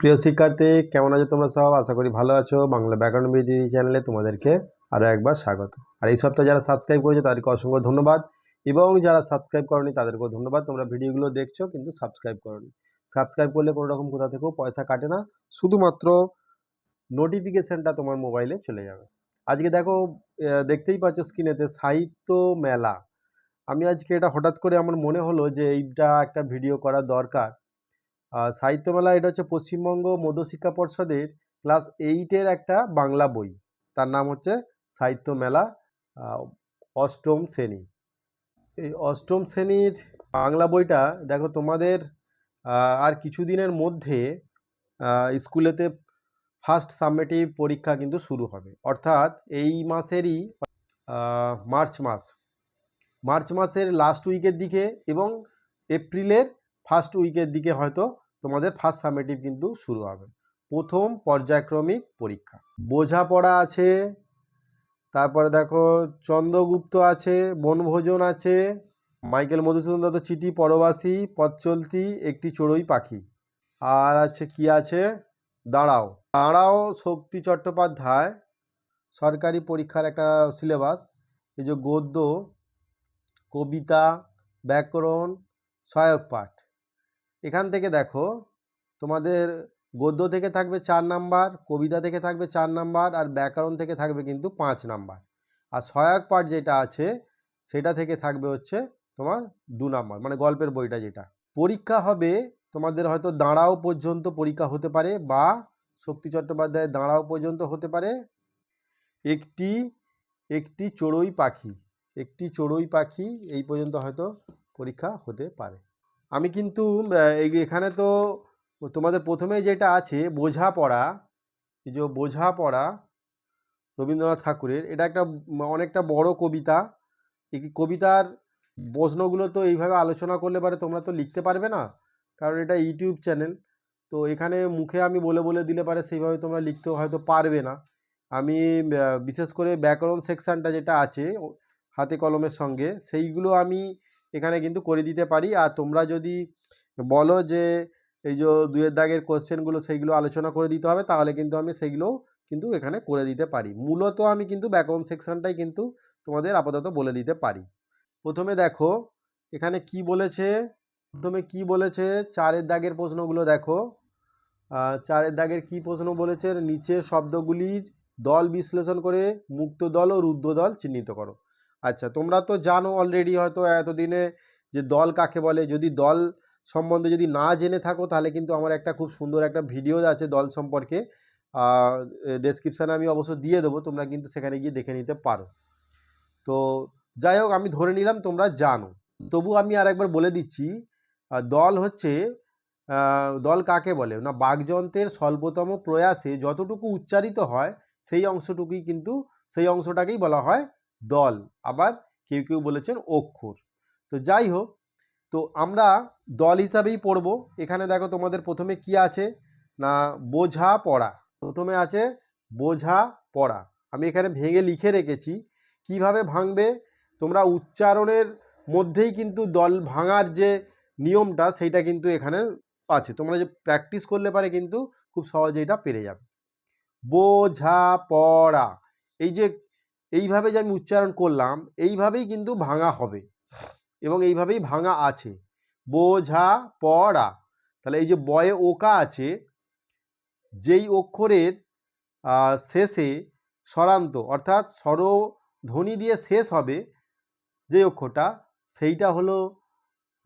প্রিয় শিক্ষার্থী, কেমন আছো তোমরা সব? আশা করি ভালো আছো। বাংলা ব্যাকরণ বিধি চ্যানেলে তোমাদেরকে আরও একবার স্বাগত। আর এই সপ্তাহে যারা সাবস্ক্রাইব করেছ, তাদেরকে অসংখ্য ধন্যবাদ। এবং যারা সাবস্ক্রাইব করনি, তাদেরকেও ধন্যবাদ। তোমরা ভিডিওগুলো দেখছ, কিন্তু সাবস্ক্রাইব করনি। সাবস্ক্রাইব করলে কোনো রকম কোথা থেকেও পয়সা কাটে না। শুধুমাত্র নোটিফিকেশানটা তোমার মোবাইলে চলে যাবে। আজকে দেখো দেখতেই পাচ্ছ স্ক্রিনেতে সাহিত্য মেলা। আমি আজকে এটা হঠাৎ করে আমার মনে হলো যে এইটা একটা ভিডিও করা দরকার। আহ, সাহিত্য মেলা এটা হচ্ছে পশ্চিমবঙ্গ মধ্যশিক্ষা পর্ষদের ক্লাস এইটের একটা বাংলা বই। তার নাম হচ্ছে সাহিত্যমেলা অষ্টম শ্রেণি। এই অষ্টম শ্রেণির বাংলা বইটা দেখো তোমাদের আর কিছুদিনের মধ্যে স্কুলেতে ফার্স্ট সাবমেটিভ পরীক্ষা কিন্তু শুরু হবে। অর্থাৎ এই মাসেরই মার্চ মাস। মার্চ মাসের লাস্ট উইকের দিকে এবং এপ্রিলের ফার্স্ট উইকের দিকে হয়তো তোমাদের ফার্স্ট সামেটিভ কিন্তু শুরু হবে। প্রথম পর্যায়ক্রমিক পরীক্ষা। বোঝাপড়া আছে, তারপরে দেখো চন্দ্রগুপ্ত আছে, বনভোজন আছে, মাইকেল মধুসূদন দত্ত চিঠি, পরবাসী, পথ চলতি, একটি চড়ুই পাখি। আর আছে কি আছে? দাঁড়াও। দাঁড়াও শক্তি চট্টোপাধ্যায়, সরকারি পরীক্ষার একটা সিলেবাস। এই যে গদ্য, কবিতা, ব্যাকরণ, সহায়ক পাঠ। এখান থেকে দেখো, তোমাদের গদ্য থেকে থাকবে চার নাম্বার, কবিতা থেকে থাকবে চার নাম্বার, আর ব্যাকরণ থেকে থাকবে কিন্তু পাঁচ নাম্বার। আর সহায়ক পাঠ যেটা আছে, সেটা থেকে থাকবে হচ্ছে তোমার দু নাম্বার মানে গল্পের বইটা যেটা। পরীক্ষা হবে, তোমাদের হয়তো দাঁড়াও পর্যন্ত পরীক্ষা হতে পারে, বা শক্তি চট্টোপাধ্যায়ের দাঁড়াও পর্যন্ত হতে পারে। একটি একটি চড়ুই পাখি, একটি চড়ুই পাখি, এই পর্যন্ত হয়তো পরীক্ষা হতে পারে। আমি কিন্তু এখানে তো তোমাদের প্রথমে যেটা আছে, বোঝাপড়া যে বোঝাপড়া রবীন্দ্রনাথ ঠাকুরের, এটা একটা অনেকটা বড় কবিতা। এই কবিতার প্রশ্নগুলো তো এইভাবে আলোচনা করলে পারে তোমরা তো লিখতে পারবে না, কারণ এটা ইউটিউব চ্যানেল। তো এখানে মুখে আমি বলে বলে দিলে পারে সেইভাবে তোমরা লিখতেও হয়তো পারবে না। আমি বিশেষ করে ব্যাকরণ সেকশানটা যেটা আছে, হাতে কলমের সঙ্গে, সেইগুলো আমি এখানে কিন্তু করে দিতে পারি। আর তোমরা যদি বলো যে, এই যে দুয়ের দাগের কোশ্চেনগুলো সেইগুলো আলোচনা করে দিতে হবে, তাহলে কিন্তু আমি সেইগুলো কিন্তু এখানে করে দিতে পারি। মূলত আমি কিন্তু ব্যাকরণ সেকশনটাই কিন্তু তোমাদের আপাতত বলে দিতে পারি। প্রথমে দেখো, এখানে কি বলেছে? প্রথমে কি বলেছে? চারের দাগের প্রশ্নগুলো দেখো। চারের দাগের কি প্রশ্ন বলেছে? নিচের শব্দগুলির দল বিশ্লেষণ করে মুক্ত দল ও রুদ্ধ দল চিহ্নিত করো। আচ্ছা তোমরা তো জানো অলরেডি হয়তো এতদিনে যে দল কাকে বলে। যদি দল সম্বন্ধে যদি না জেনে থাকো, তাহলে কিন্তু আমার একটা খুব সুন্দর একটা ভিডিও আছে দল সম্পর্কে। ডেসক্রিপশানে আমি অবশ্য দিয়ে দেবো, তোমরা কিন্তু সেখানে গিয়ে দেখে নিতে পারো। তো যাই হোক, আমি ধরে নিলাম তোমরা জানো। তবু আমি আর একবার বলে দিচ্ছি দল হচ্ছে দল কাকে বলে? না, বাকযন্ত্রের স্বল্পতম প্রয়াসে যতটুকু উচ্চারিত হয়, সেই অংশটুকুই কিন্তু, সেই অংশটাকেই বলা হয় দল, আবার কেউ কেউ বলেছেন অক্ষর। তো যাই হোক, তো আমরা দল হিসাবেই পড়ব। এখানে দেখো তোমাদের প্রথমে কি আছে? না, বোঝা পড়া। প্রথমে আছে বোঝা পড়া। আমি এখানে ভেঙে লিখে রেখেছি। কীভাবে ভাঙবে? তোমরা উচ্চারণের মধ্যেই কিন্তু দল ভাঙার যে নিয়মটা, সেইটা কিন্তু এখানে আছে। তোমরা যে প্র্যাকটিস করলে পারে কিন্তু খুব সহজে এটা পেরে যাবে। বোঝা পড়া। এই যে এইভাবে যে আমি উচ্চারণ করলাম, এইভাবেই কিন্তু ভাঙা হবে এবং এইভাবেই ভাঙা আছে। বোঝা, পড়া। তাহলে এই যে বয়ে ওকা আছে, যেই অক্ষরের শেষে স্বরান্ত অর্থাৎ স্বরধ্বনি দিয়ে শেষ হবে যে অক্ষরটা, সেইটা হলো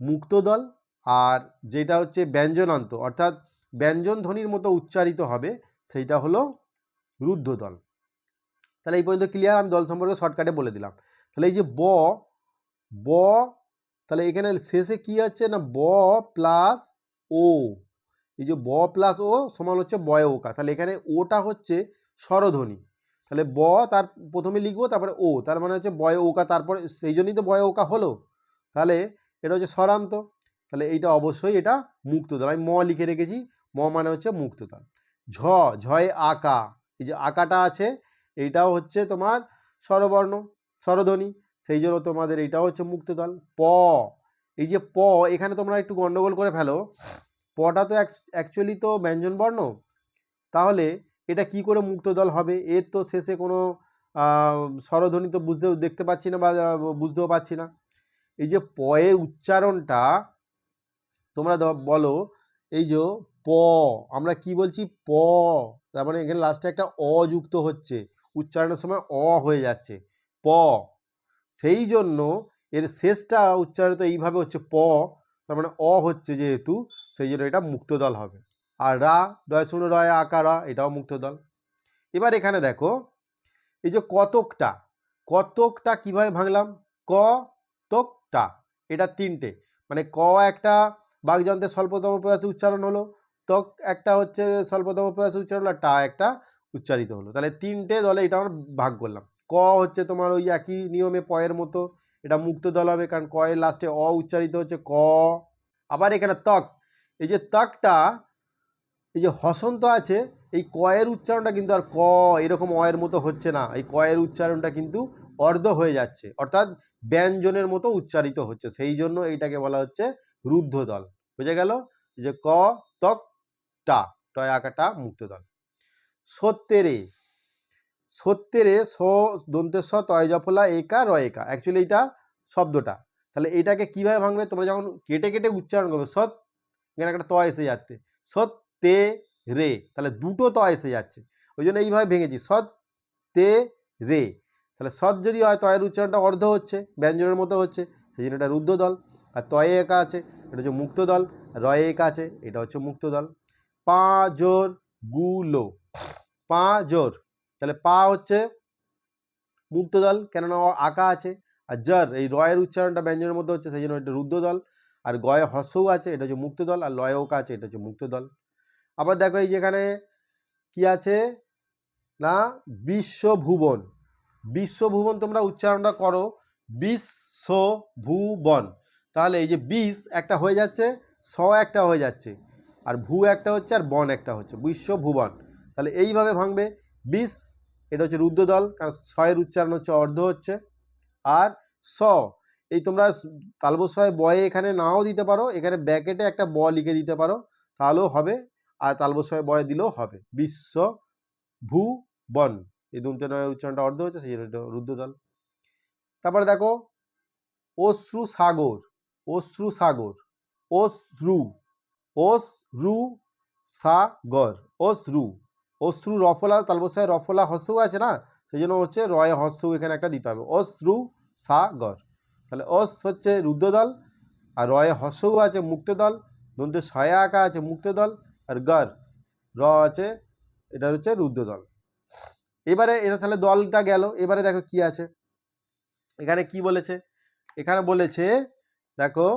মুক্তদল আর যেটা হচ্ছে ব্যঞ্জনান্ত অর্থাৎ ব্যঞ্জন ধ্বনির মতো উচ্চারিত হবে, সেইটা হলো রুদ্ধদল। তাহলে এই পর্যন্ত ক্লিয়ার আমি দল সম্পর্কে শর্টকাটে বলে দিলাম। তাহলে এই যে ব ব, তাহলে এখানে শেষে কি আছে না ব প্লাস ও এই যে ব প্লাস ও সমান হচ্ছে বয় ওকা তাহলে এখানে ওটা হচ্ছে স্বরধ্বনি। তাহলে ব তার প্রথমে লিখব, তারপরে ও তার মানে হচ্ছে বয় ওকা তারপরে সেই জন্যই তো বয় ওকা হলো। তাহলে এটা হচ্ছে স্বরান্ত। তাহলে এইটা অবশ্যই এটা মুক্ততাল আমি ম লিখে রেখেছি। ম মানে হচ্ছে মুক্ততাল ঝ, ঝয়ে আকা। এই যে আকাটা আছে এইটাও হচ্ছে তোমার স্বরবর্ণ, স্বরধ্বনি, সেই জন্য তোমাদের এইটাও হচ্ছে মুক্ততাল প, এই যে প, এখানে তোমরা একটু গন্ডগোল করে ফেলো। পটা তো অ্যাকচুয়ালি তো ব্যঞ্জন বর্ণ তাহলে এটা কি করে মুক্তদল হবে? এর তো শেষে কোনো স্বরধ্বনি তো বুঝতে, দেখতে পাচ্ছি না বা বুঝতেও পাচ্ছি না। এই যে পয়ের উচ্চারণটা, তোমরা বলো, এই যে প, আমরা কি বলছি? প, তার মানে এখানে লাস্টে একটা অযুক্ত হচ্ছে। উচ্চারণের সময় অ হয়ে যাচ্ছে, প। সেই জন্য এর শেষটা উচ্চারিত এইভাবে হচ্ছে প, তার মানে অ হচ্ছে যেহেতু, সেই জন্য এটা মুক্তদল হবে। আর রা ডয় শূন্য, রয় আকারা এটাও মুক্তদল এবার এখানে দেখো, এই যে কতকটা কতকটা কীভাবে ভাঙলাম? ক, তকটা, এটা তিনটে। মানে ক একটা বাগযন্ত্রের স্বল্পতম প্রয়াসে উচ্চারণ হলো, তক একটা হচ্ছে স্বল্পতম প্রয়াসে উচ্চারণ হলো টা একটা উচ্চারিত হলো। তাহলে তিনটে দলে এটা আমরা ভাগ করলাম। ক হচ্ছে তোমার ওই একই নিয়মে পয়ের মতো, এটা মুক্ত দল হবে কারণ ক এর লাস্টে অ উচ্চারিত হচ্ছে ক। আবার এখানে তক, এই যে তকটা, এই যে হসন্ত আছে, এই কয়ের উচ্চারণটা কিন্তু আর ক এরকম অয়ের মতো হচ্ছে না। এই কয়ের উচ্চারণটা কিন্তু অর্ধ হয়ে যাচ্ছে। অর্থাৎ ব্যঞ্জনের মতো উচ্চারিত হচ্ছে। সেই জন্য এইটাকে বলা হচ্ছে রুদ্ধ দল। বুঝে গেল? যে ক, তক, টা টয় আঁকাটা মুক্ত দল। সত্যেরে। সত্যেরে স দন্তের স তয় জফলা একা রয়েকা অ্যাকচুয়ালি এটা শব্দটা। তাহলে এটাকে কীভাবে ভাঙবে? তোমরা যখন কেটে কেটে উচ্চারণ করবে, সৎ, এখানে একটা ত এসে যাচ্ছে। তে রে। তাহলে দুটো ত এসে যাচ্ছে। ওই জন্য এইভাবে ভেঙেছি। সৎ তে রে। তাহলে সৎ যদি হয়, তয়ের উচ্চারণটা অর্ধ হচ্ছে, ব্যঞ্জনের মতো হচ্ছে, সেই জন্য এটা রুদ্ধ দল। আর তয়ে একা আছে, এটা হচ্ছে মুক্ত দল। রয়ে একা আছে, এটা হচ্ছে মুক্ত দল। পা, জোর গুলো। পা জোর। তাহলে পা হচ্ছে মুক্ত দল কেননা আঁকা আছে। আর জর, এই রয়ের উচ্চারণটা ব্যঞ্জনের মধ্যে হচ্ছে সেই জন্য এটা রুদ্ধ দল আর গয়ে হস্যও আছে, এটা হচ্ছে মুক্ত দল আর লয়ে ওকা আছে, এটা হচ্ছে মুক্ত দল আবার দেখো এই যেখানে কি আছে? না, বিশ্বভুবন। বিশ্বভুবন তোমরা উচ্চারণটা করো, বিশ্বভুবন। তাহলে এই যে বিষ একটা হয়ে যাচ্ছে, স একটা হয়ে যাচ্ছে। আর ভূ একটা হচ্ছে আর বন একটা হচ্ছে, বিশ্ব ভুবন। তাহলে এইভাবে ভাঙবে, বিষ, এটা হচ্ছে রুদ্র দল কারণ ছয়ের উচ্চারণ হচ্ছে অর্ধ হচ্ছে, আর স, এই তোমরা তালবস্বয় বয়ে এখানে নাও দিতে পারো, এখানে ব্যাকেটে একটা ব লিখে দিতে পারো, তাহলেও হবে, আর তালবস্বয় বয়ে দিলেও হবে, বিশ্ব ভূ বন এই দুটো নয়ের উচ্চারণটা অর্ধ হচ্ছে, সেই জন্য এটা রুদ্র দল তারপরে দেখো, অশ্রু সাগর অশ্রু সাগর, অশ্রু। অশ্রু সাগর অশ্রু অশ্রু রফলা তালবসায় রফলা হস্যও আছে না? সেই জন্য হচ্ছে রয় হস্যও এখানে একটা দিতে হবে। অশ্রু সাগর তাহলে অস হচ্ছে রুদ্রদল আর রয়ে হস্যও আছে মুক্ত দল দন্তে ছয়া আঁকা আছে মুক্ত দল আর গর, র আছে, এটা হচ্ছে রুদ্রদল এবারে এটা তাহলে দলটা গেল। এবারে দেখো কি আছে। এখানে কি বলেছে? এখানে বলেছে, দেখো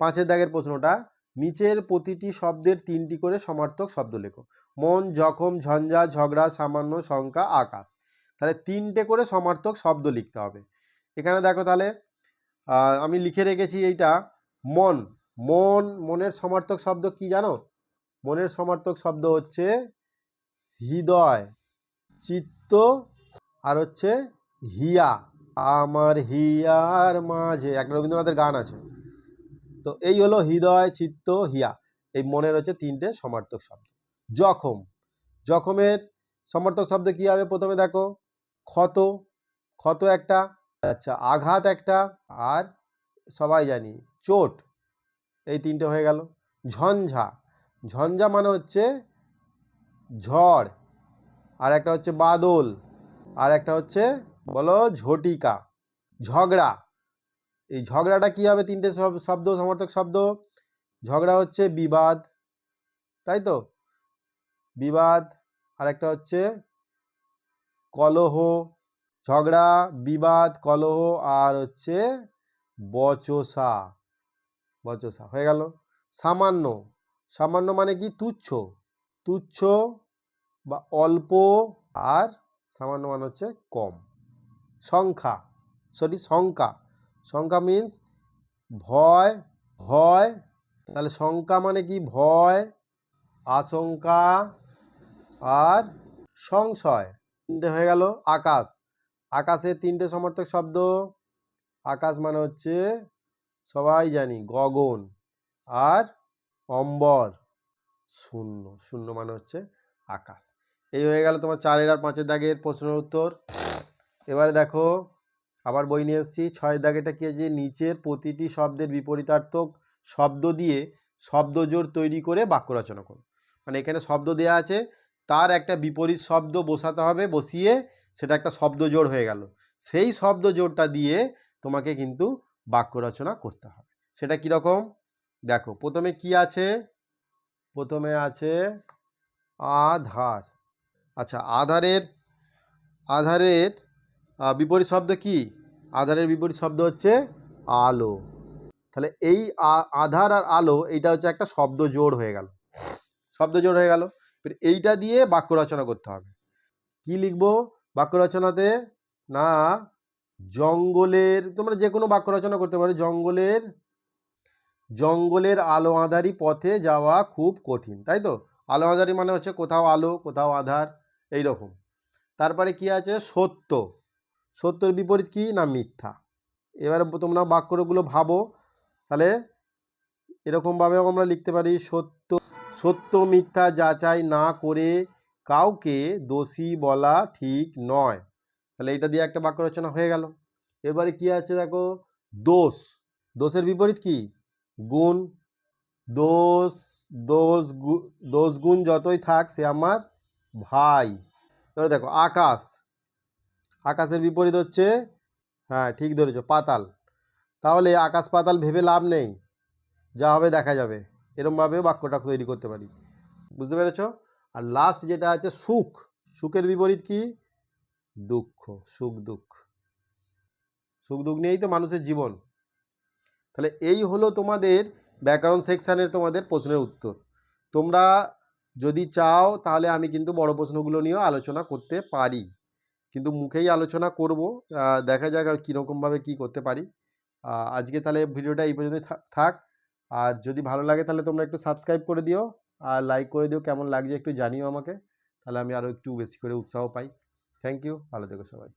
পাঁচের দাগের প্রশ্নটা। নিচের প্রতিটি শব্দের তিনটি করে সমার্থক শব্দ লেখো। মন, জখম, ঝঞ্ঝা, ঝগড়া, সামান্য শঙ্কা, আকাশ। তাহলে তিনটে করে সমার্থক শব্দ লিখতে হবে। এখানে দেখো তাহলে আমি লিখে রেখেছি এইটা, মন। মন, মনের সমার্থক শব্দ কি জানো? মনের সমার্থক শব্দ হচ্ছে হৃদয়, চিত্ত আর হচ্ছে হিয়া। আমার হিয়ার মাঝে, একটা রবীন্দ্রনাথের গান আছে। তো এই হলো হৃদয়, চিত্ত, হিয়া। এই মনের হচ্ছে তিনটে সমার্থক শব্দ। জখম জখমের সমার্থক শব্দ কি হবে প্রথমে দেখো? ক্ষত। ক্ষত একটা আচ্ছা আঘাত একটা, আর সবাই জানি চোট। এই তিনটে হয়ে গেল। ঝঞ্ঝা। ঝঞ্ঝা মানে হচ্ছে ঝড়। আর একটা হচ্ছে বাদল। আর একটা হচ্ছে বলো ঝটিকা। ঝগড়া। এই ঝগড়াটা কি হবে? তিনটে শব- শব্দ, সমর্থক শব্দ। ঝগড়া হচ্ছে বিবাদ, তাই তো? বিবাদ আর একটা হচ্ছে কলহ। ঝগড়া, বিবাদ, কলহ, আর হচ্ছে বচসা। বচসা, হয়ে গেল। সামান্য সামান্য মানে কি? তুচ্ছ। তুচ্ছ বা অল্প আর সামান্য মানে হচ্ছে কম। সংখ্যা, সরি, সংখ্যা। সংখ্যা মিন্স ভয় ভয়, তাহলে সংখ্যা মানে কি? ভয়, আশঙ্কা আর সংশয়। তিনটে হয়ে গেল আকাশ। আকাশের তিনটে সমর্থক শব্দ। আকাশ মানে হচ্ছে সবাই জানি, গগন আর অম্বর। শূন্য শূন্য মানে হচ্ছে আকাশ। এই হয়ে গেল তোমার চারের আর পাঁচের দাগের প্রশ্নের উত্তর। এবারে দেখো আবার বই নিয়ে এসেছি, ছয় দাগেটা কি আছে নিচের প্রতিটি শব্দের বিপরীতার্থক শব্দ দিয়ে শব্দজোড় তৈরি করে বাক্য রচনা করো মানে এখানে শব্দ দেওয়া আছে, তার একটা বিপরীত শব্দ বসাতে হবে, বসিয়ে সেটা একটা শব্দ শব্দজোড় হয়ে গেল। সেই শব্দ শব্দজোড়টা দিয়ে তোমাকে কিন্তু বাক্য রচনা করতে হবে। সেটা কীরকম দেখো, প্রথমে কি আছে? প্রথমে আছে আধার। আচ্ছা আধারের আধারের বিপরীত শব্দ কি? আধারের বিপরীত শব্দ হচ্ছে আলো। তাহলে এই আধার আর আলো, এইটা হচ্ছে একটা শব্দ জোড় হয়ে গেল। শব্দ জোড় হয়ে গেল। এইটা দিয়ে বাক্য রচনা করতে হবে। কি লিখব? বাক্য রচনাতে না, জঙ্গলের, তোমরা যে কোনো বাক্য রচনা করতে পারো। জঙ্গলের জঙ্গলের আলো আঁধারি পথে যাওয়া খুব কঠিন, তাই তো? আলো আঁধারি মানে হচ্ছে কোথাও আলো, কোথাও আধার এই রকম তারপরে কি আছে? সত্য। সত্যর বিপরীত কি না মিথ্যা? এবারে তোমরা বাক্যগুলো ভাবো, তাহলে এরকমভাবেও আমরা লিখতে পারি, সত্য সত্য মিথ্যা যাচাই না করে কাউকে দোষী বলা ঠিক নয়। তাহলে এটা দিয়ে একটা বাক্য রচনা হয়ে গেল। এবারে কি আছে দেখো? দোষ। দোষের বিপরীত কি? গুণ। দোষ দোষ দোষ গুণ যতই থাক সে আমার ভাই। এবার দেখো, আকাশ। আকাশের বিপরীত হচ্ছে হ্যাঁ ঠিক ধরেছ, পাতাল। তাহলে আকাশ পাতাল ভেবে লাভ নেই। যা হবে দেখা যাবে। এরমভাবে বাক্যটা তৈরি করতে পারি। বুঝতে পেরেছ? আর লাস্ট যেটা আছে, সুখ। সুখের বিপরীত কি? দুঃখ, সুখ দুঃখ। সুখ, দুঃখ নিয়েই তো মানুষের জীবন। তাহলে এই হলো তোমাদের ব্যাকরণ সেকশানের তোমাদের প্রশ্নের উত্তর। তোমরা যদি চাও, তাহলে আমি কিন্তু বড় প্রশ্নগুলো নিয়েও আলোচনা করতে পারি। কিন্তু মুখেই আলোচনা করব। দেখা যাক কীরকমভাবে কি করতে পারি। আজকে তাহলে ভিডিওটা এই পর্যন্ত থাক। আর যদি ভালো লাগে তাহলে তোমরা একটু সাবস্ক্রাইব করে দিও। আর লাইক করে দিও, কেমন লাগছে একটু জানিও আমাকে। তাহলে আমি আরও একটু বেশি করে উৎসাহ পাই। থ্যাংক ইউ, ভালো থেকো সবাই।